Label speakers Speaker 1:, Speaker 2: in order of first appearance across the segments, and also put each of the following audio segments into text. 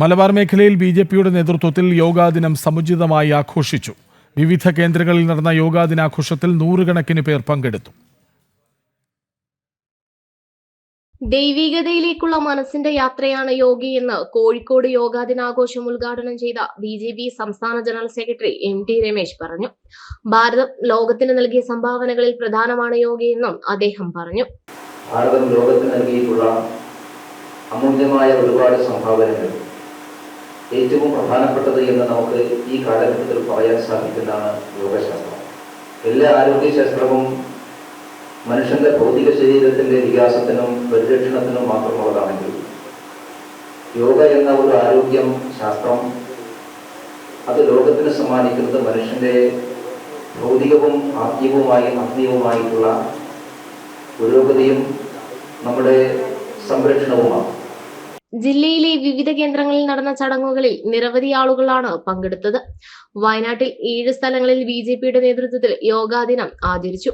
Speaker 1: മലബാർ മേഖലയിൽ B J പിയുടെ നേതൃത്വത്തിൽ യോഗാദിനം സമുചിതമായി ആഘോഷിച്ചു. വിവിധ കേന്ദ്രങ്ങളിൽ നടന്ന യോഗാ ദിനാഘോഷത്തിൽ നൂറുകണക്കിന് പേർ പങ്കെടുത്തു.
Speaker 2: ദൈവികതയിലേക്കുള്ള മനസ്സിന്റെ യാത്രയാണ് യോഗി എന്ന് കോഴിക്കോട് യോഗാ ദിനാഘോഷം ഉദ്ഘാടനം ചെയ്ത ബി ജെ പി സംസ്ഥാന general secretary M T Ramesh പറഞ്ഞു. ഭാരതം ലോകത്തിന് നൽകിയ സംഭാവനകളിൽ പ്രധാനമാണ് യോഗി എന്നും അദ്ദേഹം പറഞ്ഞു.
Speaker 3: ഭാരതം ലോകത്തിന് നൽകിയിട്ടുള്ള അമൂല്യമായ ഒരുപാട് സംഭാവനകൾ. ഏറ്റവും പ്രധാനപ്പെട്ടത് എന്ന് നമുക്ക് ഈ കാലഘട്ടത്തിൽ പറയാൻ സാധിക്കുന്നതാണ് യോഗശാസ്ത്രം. എല്ലാ ആരോഗ്യശാസ്ത്രവും മനുഷ്യന്റെ ഭൗതിക ശരീരത്തിന്റെ വികാസത്തിനും പരിരക്ഷണത്തിനും മാത്രമുള്ളതാണെങ്കിൽ യോഗ എന്ന ഒരു ആരോഗ്യം ശാസ്ത്രം അത് ലോകത്തിന് സമ്മാനിക്കുന്നത് മനുഷ്യന്റെ ഭൗതികവും ആത്മീയവുമായി ആത്മീയവുമായിട്ടുള്ള പുരോഗതിയും നമ്മുടെ സംരക്ഷണവുമാണ്.
Speaker 2: ജില്ലയിലെ വിവിധ കേന്ദ്രങ്ങളിൽ നടന്ന ചടങ്ങുകളിൽ നിരവധി ആളുകളാണ് പങ്കെടുത്തത് വയനാട്ടിൽ ഏഴ് സ്ഥലങ്ങളിൽ ബി ജെ പിയുടെ നേതൃത്വത്തിൽ യോഗാദിനം ആചരിച്ചു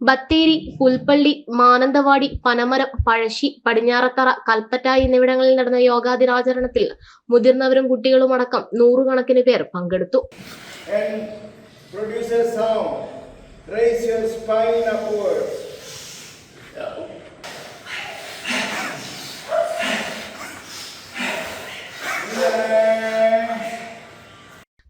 Speaker 2: ബത്തേരി പുൽപ്പള്ളി മാനന്തവാടി പനമരം പഴശ്ശി പടിഞ്ഞാറത്തറ കൽപ്പറ്റ എന്നിവിടങ്ങളിൽ നടന്ന യോഗാദിനാചരണത്തിൽ മുതിർന്നവരും കുട്ടികളും അടക്കം നൂറുകണക്കിന് പേർ പങ്കെടുത്തു.
Speaker 4: Raise your spine upwards.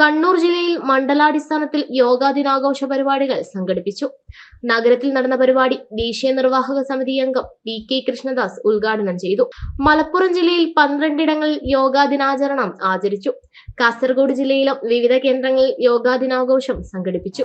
Speaker 2: Kannur ജില്ലയിൽ മണ്ഡലാടിസ്ഥാനത്തിൽ യോഗാ ദിനാഘോഷ പരിപാടികൾ സംഘടിപ്പിച്ചു. നഗരത്തിൽ നടന്ന പരിപാടി ദേശീയ നിർവാഹക സമിതി അംഗം പി കെ കൃഷ്ണദാസ് ഉദ്ഘാടനം ചെയ്തു. മലപ്പുറം ജില്ലയിൽ പന്ത്രണ്ടിടങ്ങളിൽ യോഗാ ദിനാചരണം ആചരിച്ചു. കാസർഗോഡ് ജില്ലയിലും വിവിധ കേന്ദ്രങ്ങളിൽ യോഗാ ദിനാഘോഷം സംഘടിപ്പിച്ചു.